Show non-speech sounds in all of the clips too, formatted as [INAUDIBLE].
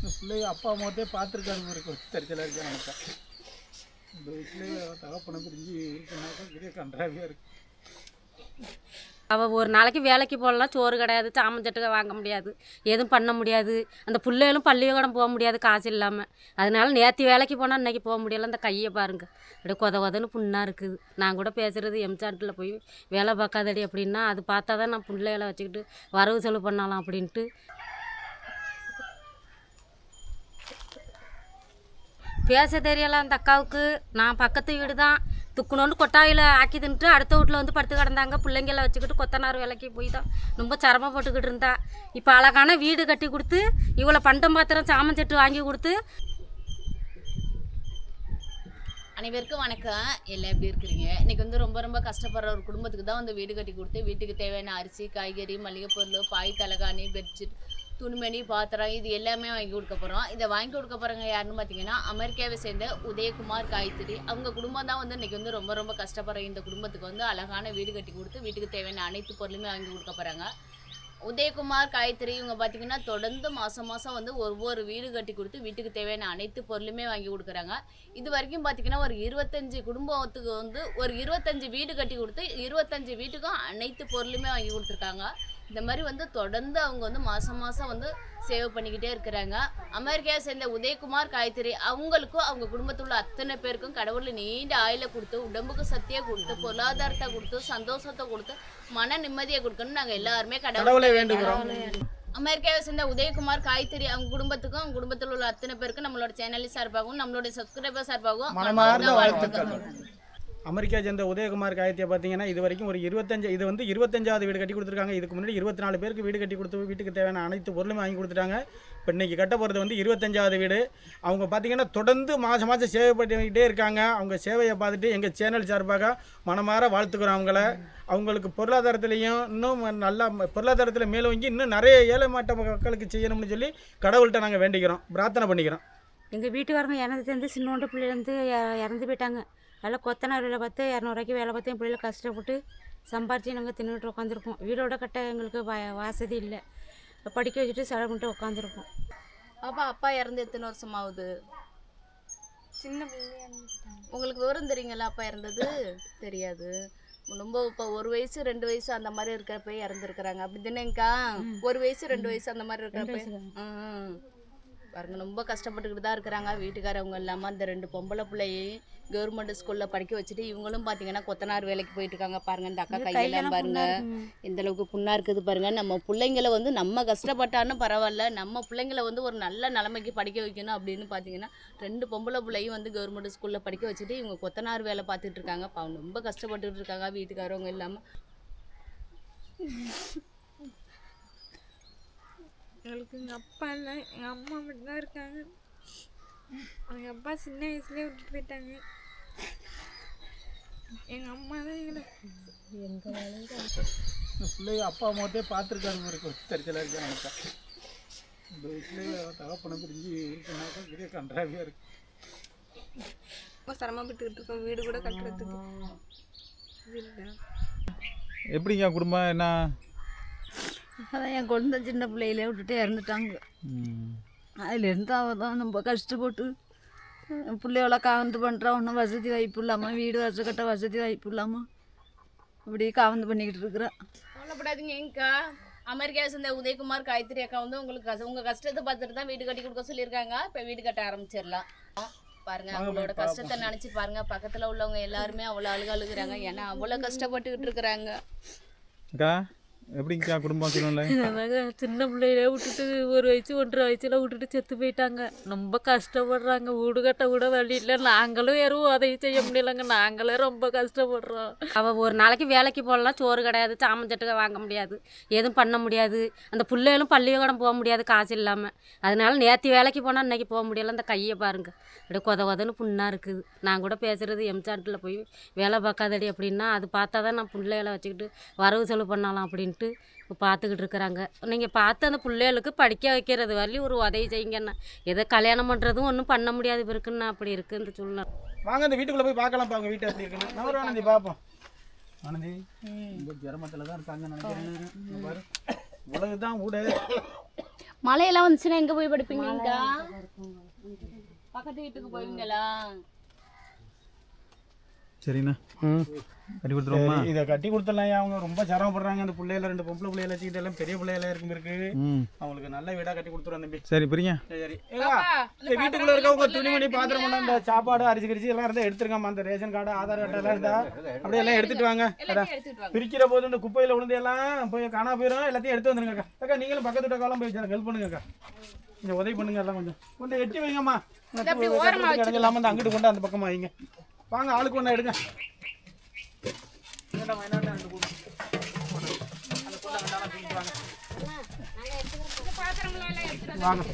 இந்த பிள்ளைய அப்பா அம்மாவத்தே பார்த்துருக்காங்க இருக்கு தெரிச்சலாக இருக்கா நினைப்பேன் இந்த வீட்டிலேயே தகப்பனை பிரிஞ்சு இருக்குனாக்கா பெரிய கன்றாவியாக இருக்கு. அவள் ஒரு நாளைக்கு வேலைக்கு போகலாம் சோறு கிடையாது சாமஞ்சட்டுக்க வாங்க முடியாது எதுவும் பண்ண முடியாது அந்த பிள்ளைகளும் பள்ளிக்கூடம் போக முடியாது காசு இல்லாமல் அதனால நேற்று வேலைக்கு போனால் இன்றைக்கி போக முடியல அந்த கையை பாருங்க. அப்படியே கொத கொதன்னு புண்ணாக இருக்குது. நான் கூட பேசுகிறது எம்சாட்டில் போய் வேலை பார்க்காதடி அப்படின்னா அது பார்த்தா தான் நான் பிள்ளைகளை வச்சுக்கிட்டு வரவு செலவு பண்ணலாம் அப்படின்ட்டு பேச தெரியல அந்த அக்காவுக்கு. நான் பக்கத்து வீடு தான் துக்குனோண்டு கொட்டாயில் ஆக்கி தின்ட்டு அடுத்த வீட்டில் வந்து படுத்து கிடந்தாங்க. பிள்ளைங்கள வச்சுக்கிட்டு கொத்தனார் விலைக்கு போய் தான் ரொம்ப சிரமப்பட்டுக்கிட்டு இருந்தா. இப்போ அழகான வீடு கட்டி கொடுத்து இவ்வளோ பண்டம் பாத்திரம் சாமன் செட்டு வாங்கி கொடுத்து. அனைவருக்கும் வணக்கம். எல்லாம் எப்படி இருக்கிறீங்க? இன்னைக்கு வந்து ரொம்ப ரொம்ப கஷ்டப்படுற ஒரு குடும்பத்துக்கு தான் வந்து வீடு கட்டி கொடுத்து வீட்டுக்கு தேவையான அரிசி காய்கறி மளிகை பொருள் பாய் தலகாணி பெட்ஷீட் துணிமணி பாத்திரம் இது எல்லாமே வாங்கி கொடுக்க போகிறோம் இதை வாங்கி கொடுக்க போகிறவங்க யாருன்னு பார்த்தீங்கன்னா அமெரிக்காவை சேர்ந்த உதயகுமார் காயத்ரி. அவங்க குடும்பம் தான் வந்து இன்றைக்கி வந்து ரொம்ப ரொம்ப கஷ்டப்படுற இந்த குடும்பத்துக்கு வந்து அழகான வீடு கட்டி கொடுத்து வீட்டுக்கு தேவையான அனைத்து பொருளுமே வாங்கி கொடுக்க போகிறாங்க உதயகுமார் காயத்ரி இவங்க பார்த்தீங்கன்னா தொடர்ந்து மாதம் மாதம் வந்து ஒவ்வொரு வீடு கட்டி கொடுத்து வீட்டுக்கு தேவையான அனைத்து பொருளுமே வாங்கி கொடுக்குறாங்க. இது வரைக்கும் பார்த்தீங்கன்னா ஒரு இருபத்தஞ்சு குடும்பத்துக்கு வந்து ஒரு இருபத்தஞ்சு வீடு கட்டி கொடுத்து இருபத்தஞ்சு வீட்டுக்கும் அனைத்து பொருளுமே வாங்கி கொடுத்துருக்காங்க. இந்த மாதிரி வந்து தொடர்ந்து அவங்க வந்து மாதம் மாதம் வந்து சேவ் பண்ணிக்கிட்டே இருக்கிறாங்க. அமெரிக்காவை சேர்ந்த உதயகுமார் காயத்ரி அவங்களுக்கும் அவங்க குடும்பத்தில் உள்ள அத்தனை பேருக்கும் கடவுள் நீண்ட ஆயில கொடுத்து உடம்புக்கு சக்தியை கொடுத்து பொருளாதாரத்தை கொடுத்து சந்தோஷத்தை கொடுத்து மன நிம்மதியை கொடுக்கணும்னு நாங்கள் எல்லாருமே கடவுளை வேண்டுகிறோம். அமெரிக்காவை சேர்ந்த உதயகுமார் காய்கறி அவங்க குடும்பத்துக்கும் அவங்க குடும்பத்தில் உள்ள அத்தனை பேருக்கும் நம்மளோட சேனல் சார்பாகவும் நம்மளோட சப்ஸ்கிரைபர் சார்பாகவும் வாழ்த்துக்கள். அமெரிக்கா சேர்ந்த உதயகுமார் காயத்தை பார்த்தீங்கன்னா இது வரைக்கும் ஒரு இருபத்தஞ்சு இது வந்து இருபத்தஞ்சாவது வீடு கட்டி கொடுத்துருக்காங்க. இதுக்கு முன்னாடி இருபத்தி நாலு பேருக்கு வீடு கட்டி கொடுத்து வீட்டுக்கு தேவையான அனைத்து பொருளுமே வாங்கி கொடுத்துட்டாங்க. இப்போ இன்னைக்கு கட்ட போகிறது வந்து இருபத்தஞ்சாவது வீடு. அவங்க பார்த்தீங்கன்னா தொடர்ந்து மாதம் மாதம் சேவை பண்ணிக்கிட்டே இருக்காங்க. அவங்க சேவையை பார்த்துட்டு எங்கள் சேனல் சார்பாக மனமாற வாழ்த்துக்கிறோம் அவங்கள. அவங்களுக்கு பொருளாதாரத்துலேயும் இன்னும் நல்லா பொருளாதாரத்தில் மேலோங்கி இன்னும் நிறைய ஏழை மாட்ட மக்களுக்கு செய்யணும்னு சொல்லி கடவுள்கிட்ட நாங்கள் வேண்டிக்கிறோம். பிரார்த்தனை பண்ணிக்கிறோம். எங்கள் வீட்டுக்காரங்க இறந்து சேர்ந்து சின்னோண்டு பிள்ளைலேருந்து இறந்து போயிட்டாங்க. எல்லாம் கொத்தனார் வேலை பார்த்து இரநூறுவாய்க்கு வேலை பார்த்து என் பிள்ளைல கஷ்டப்பட்டு சம்பாரித்து நாங்கள் தின்னுட்டு உட்காந்துருக்கோம் வீடோட கட்ட எங்களுக்கு வ வசதி இல்லை. படிக்க வச்சுட்டு செலவு பண்ணிட்டு உட்காந்துருக்கோம் அப்பா அப்பா இறந்து எத்தனை வருஷம் ஆகுது சின்ன உங்களுக்கு விவரம் தெரியுங்களா அப்பா இறந்தது? தெரியாது. ரொம்ப இப்போ ஒரு வயசு ரெண்டு வயசு அந்த மாதிரி இருக்கிறப்ப இறந்துருக்குறாங்க. அப்படி தானேங்கக்கா ஒரு வயசு ரெண்டு வயசு அந்த மாதிரி இருக்கிறப்ப ம். பாருங்க ரொம்ப கஷ்டப்பட்டுக்கிட்டு தான் இருக்கிறாங்க. வீட்டுக்காரவங்க இல்லாமல் அந்த ரெண்டு பொம்பளை பிள்ளையும் கவர்மெண்ட் ஸ்கூலில் படிக்க வச்சுட்டு இவங்களும் பார்த்தீங்கன்னா கொத்தனார் வேலைக்கு போயிட்டு இருக்காங்க பாருங்க இந்த அக்கா கையெல்லாம் பாருங்க. எந்த அளவுக்கு புண்ணா இருக்குது பாருங்க. நம்ம பிள்ளைங்களை வந்து நம்ம கஷ்டப்பட்டாலும் பரவாயில்ல நம்ம பிள்ளைங்களை வந்து ஒரு நல்ல நிலைமைக்கு படிக்க வைக்கணும் அப்படின்னு பார்த்தீங்கன்னா ரெண்டு பொம்பளை பிள்ளையும் வந்து கவர்மெண்ட் ஸ்கூலில் படிக்க வச்சுட்டு இவங்க கொத்தனார் வேலை பார்த்துட்டு இருக்காங்க. ரொம்ப கஷ்டப்பட்டுட்டு இருக்காங்க வீட்டுக்காரவங்க இல்லாமல் எங்களுக்கு எங்கள் அப்பா இல்லை. எங்கள் அம்மா மட்டும்தான் இருக்காங்க. எங்கள் அப்பா சின்ன வயசுலேயே விட்டுட்டு போயிட்டாங்க. எங்கள் அம்மா தான் எங்களை இந்த பிள்ளைய அப்பா அம்மாவத்தே பார்த்துருக்காங்க இருக்கு தெரிச்சலாக இருக்கா நினைப்பேன் இந்த வீட்டிலேயே தகப்பனை பிரிஞ்சு இருக்குனாக்கா பெரிய கன்றாவியாக இருக்கு. ரொம்ப சிரமப்பட்டுக்கிட்டு இருக்கோம். வீடு கூட கட்டுறதுக்கு. எப்படிங்க குடும்பம்? என்ன? அதான் என் குழந்தை சின்ன பிள்ளையிலே விட்டுட்டு இறந்துட்டாங்க. அதுலேருந்து அவள் தான் ரொம்ப கஷ்டப்பட்டு பிள்ளையோட காவந்து பண்ணுறா ஒன்றும் வசதி வாய்ப்பு இல்லாமல் வீடு வசதி கட்ட வசதி வாய்ப்பு இல்லாமல் இப்படி காவந்து பண்ணிக்கிட்டு இருக்கிறா. கவலைப்படாதீங்க ஏங்கக்கா அமெரிக்காவை சேர்ந்த உதயகுமார் காயத்ரி அக்கா வந்து உங்களுக்கு கஷ்ட- உங்க கஷ்டத்தை பார்த்துட்டு தான் வீடு கட்டி கொடுக்க சொல்லியிருக்காங்க. இப்போ வீடு கட்ட ஆரம்பிச்சிடலாம். பாருங்க அவங்களோட கஷ்டத்தை நினைச்சு பாருங்க. பக்கத்துல உள்ளவங்க எல்லாருமே அவ்வளோ அழுக அழுகுறாங்க ஏன்னா அவ்வளோ கஷ்டப்பட்டுக்கிட்டு இருக்கிறாங்க. எப்படிங்கக்கா குடும்பம் சூழ்நிலை சின்ன பிள்ளையில விட்டுட்டு ஒரு வயசு ஒன்றரை வயசுல விட்டுட்டு செத்து போயிட்டாங்க. ரொம்ப கஷ்டப்படுறாங்க. வீடு கட்ட கூட வழி இல்லை. நாங்களும் யாரும் உதவி செய்ய முடியலங்க. நாங்களே ரொம்ப கஷ்டப்படுறோம். அவள் ஒரு நாளைக்கு வேலைக்கு போகலாம் சோறு கிடையாது சாமஞ்சட்டுக்க வாங்க முடியாது. எதுவும் பண்ண முடியாது. அந்த பிள்ளைகளும் பள்ளிக்கூடம் போக முடியாது காசு இல்லாமல் அதனால நேற்று வேலைக்கு போனால் இன்னைக்கு போக முடியல. அந்த கையை பாருங்க. அப்படியே கொத கொதன்னு புண்ணாக இருக்குது. நான் கூட பேசுகிறது எம்சாண்டில் போய் வேலை பார்க்காதடி அப்படின்னா அது பார்த்தா தான் நான் பிள்ளைகளை வச்சுக்கிட்டு வரவு செலவு பண்ணலாம் அப்படின்ட்டு இப்போ பார்த்துக்கிட்டு இருக்கிறாங்க. நீங்கள் பார்த்து அந்த பிள்ளைகளுக்கு படிக்க வைக்கிறது வரலையும் ஒரு உதவி செய்யுங்கண்ணா. ஏதோ கல்யாணம் பண்ணுறதும் ஒன்றும் பண்ண முடியாது இப்போ இருக்குண்ணா அப்படி இருக்குது இந்த சூழ்நிலை வாங்க இந்த வீட்டுக்குள்ளே போய் பார்க்கலாம் அவங்க வீட்டை எப்படி இருக்குன்னு. நான் ஒரு ஆனந்தி பார்ப்போம். ஆனந்தி இந்த ஜெரமத்தில் தான் இருக்காங்க நினைக்கிறேன். பாரு. உலகு தான் ஊட. மழையெல்லாம் வந்துச்சுன்னா எங்க போய் படுப்பீங்கக்கா பக்கத்து வீட்டுக்கு போவீங்களா சரிண்ணா. ம். கட்டி கொடுத்துருவோமா? இதை கட்டி கொடுத்துடலாம் அவங்க ரொம்ப சிரமப்படுறாங்க. அந்த பிள்ளையில ரெண்டு பொம்பளை பிள்ளைகளை வச்சுக்கிட்டு எல்லாம் பெரிய பிள்ளையில இருக்கும் இருக்கு. அவங்களுக்கு நல்ல வீடா கட்டி கொடுத்துருவோம் தம்பி. சரி பிரிங்க. சரி, இந்த வீட்டுக்குள்ள இருக்கவங்க துணிமணி பாத்திரம் எல்லாம் இந்த சாப்பாடு அரிசி கரிசி எல்லாம் இருந்தா எடுத்துருக்காமா அந்த ரேஷன் கார்டு ஆதார் அட்டை எல்லாம் இருந்தா அப்படியே எல்லாம் எடுத்துட்டு வாங்க. பிரிக்கிற போது இந்த குப்பையில விழுந்து எல்லாம் போய் காணா போயிடும் எல்லாத்தையும் எடுத்து வந்துருங்க அக்கா. அக்கா நீங்களும் பக்கத்து காலம் போய் ஹெல்ப் பண்ணுங்க அக்கா. கொஞ்சம் உதவி பண்ணுங்க எல்லாம் கொஞ்சம். கொஞ்சம் எட்டி வைங்கம்மா. இல்லாம இந்த அங்கிட்டு கொண்டு அந்த பக்கமா வைங்க. வாங்க ஆளுக்கு ஒன்றா எடுங்க. இந்தாம்மா, இந்தாண்டா ரெண்டு கூடு. அந்த கூடை வேண்டாம், தூக்கிட்டு வாங்க. வாங்க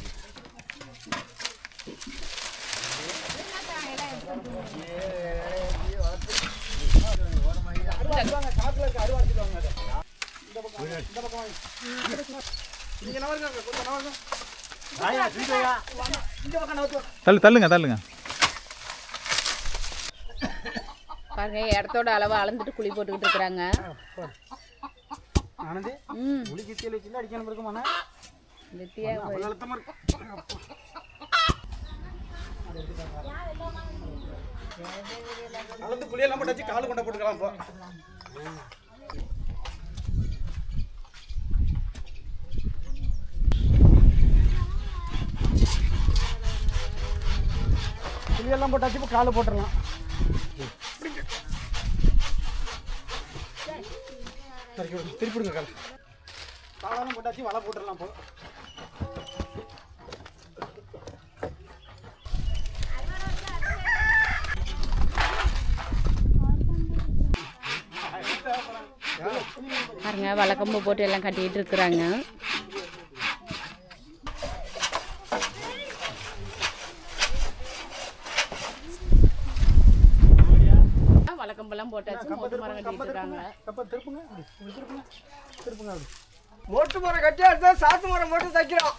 தள்ளு தள்ளுங்க தள்ளுங்க பாருங்க இடத்தோட அளவு அளந்துட்டு குழி போட்டுக்கிட்டு இருக்கிறாங்க. அளந்து புளியெல்லாம் போட்டு வச்சு காலு கொண்ட போட்டுக்கலாம் இப்போ போட்டாச்சு இப்போ காலு போட்டுடலாம். சரி திருப்பிடுங்க கால் காலெல்லாம் போட்டாச்சு வலை போட்டுடலாம் இப்போ பாருங்க வழக்கம்பு போட்டு எல்லாம் கட்டிக்கிட்டு இருக்கிறாங்க வழக்கம்பெல்லாம் போட்டாச்சு மோட்டு மரம் கட்டிட்டு இருக்காங்க அப்போ திருப்புங்க அப்படி இப்படி திருப்புங்க திருப்புங்க அப்படி மோட்டு மரம் கட்டியா இருந்தா சாத்து மரம் மட்டும் தைக்கிறோம்.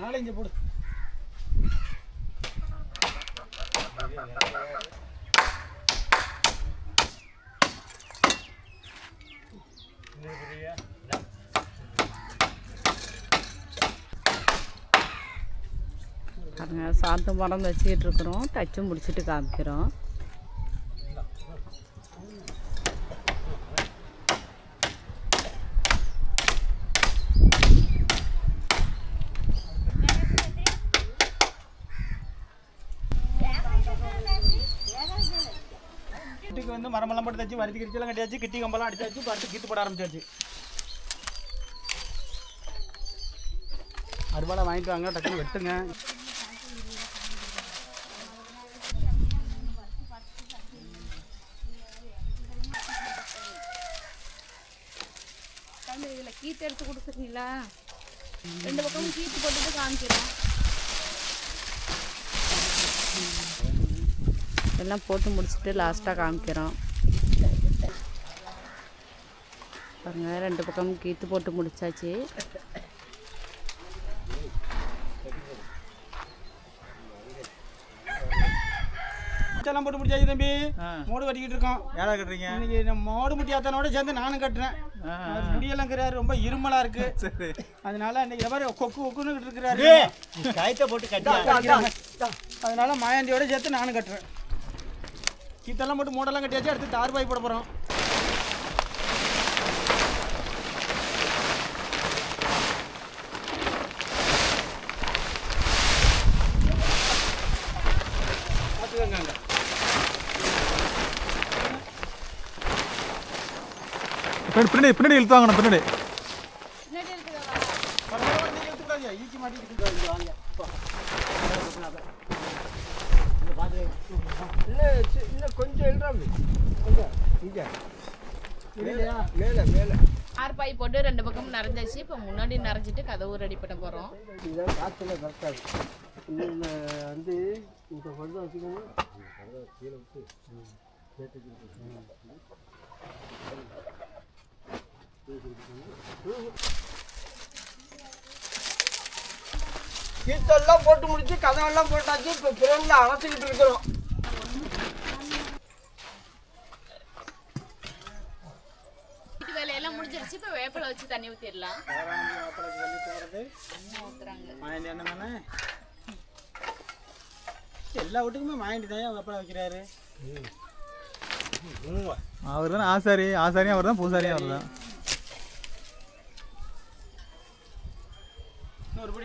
நாளைக்கு போடு. சாத்து மரம் வச்சுக்கிட்டு இருக்கிறோம் தச்சு முடிச்சிட்டு காமிக்கிறோம். வீட்டுக்கு வந்து மரமெல்லாம் போட்டு தச்சு வருத்தி கிரிச்செல்லாம் கட்டியாச்சு கிட்டி கம்பெல்லாம் அடிச்சாச்சு இப்போ கீத்து போட ஆரம்பிச்சாச்சு. அறுவாலை வாங்கிட்டு வாங்க டக்குன்னு வெட்டுங்க. கீத்து எடுத்து கொடுக்குறீங்களா ரெண்டு பக்கமும் கீத்து போட்டுட்டு காமிக்கிறோம் எல்லாம் போட்டு முடிச்சுட்டு லாஸ்ட்டாக காமிக்கிறோம். பாருங்க ரெண்டு பக்கமும் கீத்து போட்டு முடிச்சாச்சு. குச்செல்லாம் போட்டு முடிச்சாச்சு தம்பி. மோடு கட்டிக்கிட்டு இருக்கோம். யாரா கட்டுறீங்க? இன்னைக்கு மோடு முட்டியாத்தனோட சேர்ந்து நானும் கட்டுறேன். முடியெல்லாம் இருக்கிறாரு ரொம்ப இருமலா இருக்கு. [LAUGHS] அதனால இன்னைக்கு எவரு கொக்கு கொக்குன்னு இருக்கிறாரு. கயத்தை போட்டு கட்டி அதனால மாயாண்டியோட சேர்த்து நானும் கட்டுறேன். கீத்தெல்லாம் போட்டு மூடெல்லாம் கட்டியாச்சு அடுத்து தார் பாய் போட போகிறோம் பார்த்துக்கோங்க அங்கே பின்னாடி பின்னாடி பின்னாடி. இழுத்து வாங்கணும் பின்னாடி கொஞ்சம் கொஞ்சம் ஆர்பாய் போட்டு ரெண்டு பக்கமும் நிறைஞ்சாச்சு இப்போ முன்னாடி நிறைஞ்சிட்டு கதவு ரெடி பண்ண போகிறோம் இதான் காத்துல கரெக்டாது இன்னும் வந்து இந்த கொஞ்சம் வச்சுக்கணும் கீத்தெல்லாம் போட்டு முடிச்சு கதவெல்லாம் போட்டாச்சு. இப்போ பிறந்த அணைச்சிக்கிட்டு இருக்கிறோம். வேலையெல்லாம் முடிஞ்சிருச்சு. இப்போ வேப்பிலை வச்சு தண்ணி ஊற்றிடலாம் எல்லா வீட்டுக்குமே மாயண்டி தான் வேப்பிலை வைக்கிறாரு? அவர் தான் ஆசாரி. ஆசாரியும் அவர் தான் பூசாரியும் அவர் தான்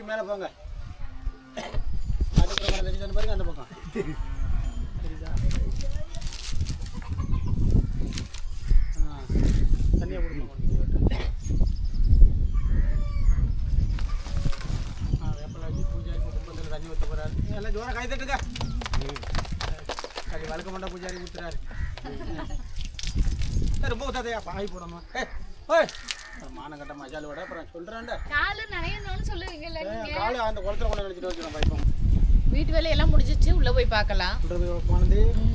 இன்னொரு மேலே போங்க. அதுக்கப்புறம் தெரிஞ்சு பாருங்க அந்த பக்கம். தெரியுதா? ஆ தண்ணியை கொடுக்கணும் பூஜாரி எல்லாம் ஜோரம் கை தட்டுங்க. கறி வளர்க்க மாட்டா பூஜாரி ஊற்றுறாரு ரொம்ப ஊத்தாதையா? பாய் ஏ ஓய். மானங்கட்ட மசாலு விட அப்புறம் சொல்கிறேன்டா காலு நனையணும்னு சொல்லுவீங்கல்ல காலை அந்த குளத்துல கொண்டு நினைச்சிட்டு வச்சுருவோம் பைப்பம் வீட்டு வேலையெல்லாம் முடிஞ்சிச்சு உள்ளே போய் பார்க்கலாம். சொல்கிறது போனது பாருங்க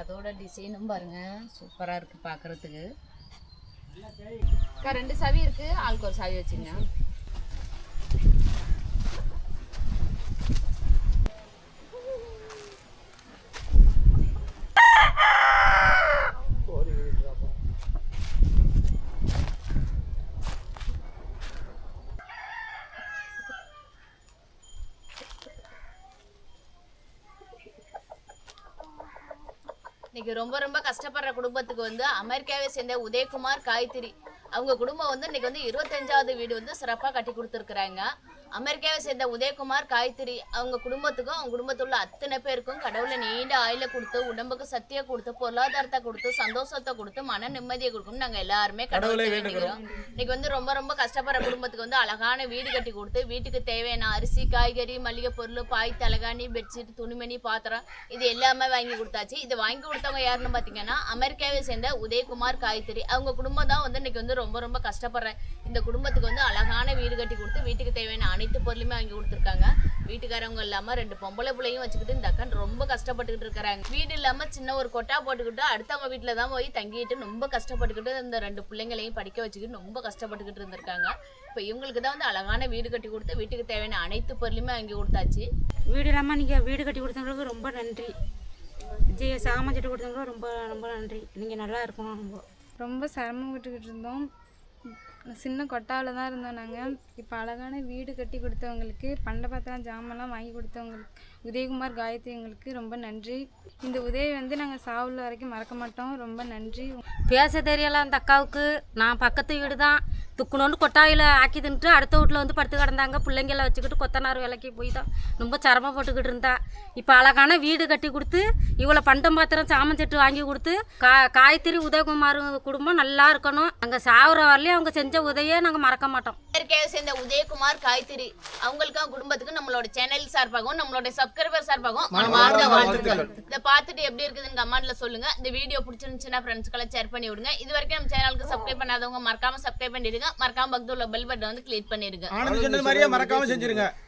அதோட டிசைனும் பாருங்க. சூப்பராக இருக்கு பார்க்கறதுக்கு ரெண்டு சவி இருக்கு. ஆளுக்கு ஒரு சவி வச்சுங்க. இன்னைக்கு ரொம்ப ரொம்ப கஷ்டப்படுற குடும்பத்துக்கு வந்து அமெரிக்காவை சேர்ந்த உதயகுமார் காய்த்திரி அவங்க குடும்பம் வந்து இன்னைக்கு வந்து இருபத்தஞ்சாவது வீடு வந்து சிறப்பாக கட்டி கொடுத்துருக்குறாங்க. அமெரிக்காவை சேர்ந்த உதயகுமார் காயத்ரி அவங்க குடும்பத்துக்கும் அவங்க குடும்பத்தில் உள்ள அத்தனை பேருக்கும் கடவுளை நீண்ட ஆயில கொடுத்து உடம்புக்கு சக்தியை கொடுத்து பொருளாதாரத்தை கொடுத்து சந்தோஷத்தை கொடுத்து மன நிம்மதியை கொடுக்கும் நாங்கள் எல்லாருமே கடவுளை வேண்டிக்கிறோம். இன்னைக்கு வந்து ரொம்ப ரொம்ப கஷ்டப்படுற குடும்பத்துக்கு வந்து அழகான வீடு கட்டி கொடுத்து வீட்டுக்கு தேவையான அரிசி காய்கறி மளிகை பொருள் பாய் தலகாணி பெட்ஷீட் துணிமணி பாத்திரம் இது எல்லாமே வாங்கி கொடுத்தாச்சு. இது வாங்கி கொடுத்தவங்க யாருன்னு பார்த்தீங்கன்னா அமெரிக்காவை சேர்ந்த உதயகுமார் காய்கறி அவங்க குடும்பம் தான் வந்து இன்னைக்கு வந்து ரொம்ப ரொம்ப கஷ்டப்படுற இந்த குடும்பத்துக்கு வந்து அழகான வீடு கட்டி கொடுத்து வீட்டுக்கு தேவையான அனைத்து பொருளுமே வாங்கி கொடுத்துருக்காங்க. வீட்டுக்காரவங்க இல்லாம ரெண்டு பொம்பளை பிள்ளையும் வச்சுக்கிட்டு இந்த அக்கா ரொம்ப கஷ்டப்பட்டுக்கிட்டு இருக்கிறாங்க. வீடு இல்லாம சின்ன ஒரு கொட்டா போட்டுக்கிட்டு அடுத்தவங்க வீட்டுல தான் போய் தங்கிட்டு ரொம்ப கஷ்டப்பட்டுக்கிட்டு இந்த ரெண்டு பிள்ளைங்களையும் படிக்க வச்சுக்கிட்டு ரொம்ப கஷ்டப்பட்டுக்கிட்டு இருந்திருக்காங்க. இப்போ இவங்களுக்கு தான் வந்து அழகான வீடு கட்டி கொடுத்து வீட்டுக்கு தேவையான அனைத்து பொருளுமே வாங்கி கொடுத்தாச்சு. வீடு இல்லாமல் நீங்கள் வீடு கட்டி கொடுத்தவங்களுக்கு ரொம்ப நன்றி. விஜய சாமச்சிட்டு கொடுத்தவங்களுக்கு ரொம்ப ரொம்ப நன்றி. நீங்கள் நல்லா இருக்கணும் ரொம்ப. ரொம்ப சிரமப்பட்டுக்கிட்டு இருந்தோம். சின்ன கொட்டாவில் தான் இருந்தோம் நாங்கள் இப்போ அழகான வீடு கட்டி கொடுத்தவங்களுக்கு பண்டபாத்திரம் ஜாமான்லாம் வாங்கி கொடுத்தவங்களுக்கு உதயகுமார் காயத்ரி எங்களுக்கு ரொம்ப நன்றி. இந்த உதவி வந்து நாங்கள் சாவுல வரைக்கும் மறக்க மாட்டோம். ரொம்ப நன்றி. பேச தெரியல அந்த அக்காவுக்கு. நான் பக்கத்து வீடு தான் துக்குனோண்டு கொட்டாயில் ஆக்கி தின்ட்டு அடுத்த வீட்டில் வந்து படுத்து கிடந்தாங்க. பிள்ளைங்கள வச்சுக்கிட்டு கொத்தனார் வேலைக்கு போய் தான் ரொம்ப சிரமப்பட்டுக்கிட்டு இருந்தா. இப்போ அழகான வீடு கட்டி கொடுத்து இவ்வளோ பண்டம் பாத்திரம் சாமன் செட்டு வாங்கி கொடுத்து கா காயத்திரி உதயகுமார் குடும்பம் நல்லா இருக்கணும். அங்கே சாகுற வரலையும் அவங்க செஞ்ச உதவியை நாங்கள் மறக்க மாட்டோம். இயற்கையை சேர்ந்த உதயகுமார் காய்கறி அவங்களுக்கும் குடும்பத்துக்கும் நம்மளோட சேனல் சார்பாகவும் நம்மளோட சப்ஸ்கிரைபர் சார்பாகவும் மனமார்ந்த வாழ்த்துக்கள். இதை பார்த்துட்டு எப்படி இருக்குதுன்னு கமெண்ட்ல சொல்லுங்க. இந்த வீடியோ பிடிச்சிருந்துச்சுன்னா ஃப்ரெண்ட்ஸ்க்கெல்லாம் ஷேர் பண்ணி விடுங்க. இது வரைக்கும் நம்ம சேனலுக்கு சப்ஸ்கிரைப் பண்ணாதவங்க மறக்காம சப்ஸ்கிரைப் பண்ணிடுங்க. மறக்காம பக்கத்துல உள்ள பெல் பட்டன் வந்து கிளிக் பண்ணிடுங்க. ஆனந்த் சொன்னது மாதிரியே மறக்காம செஞ்சிருங்க.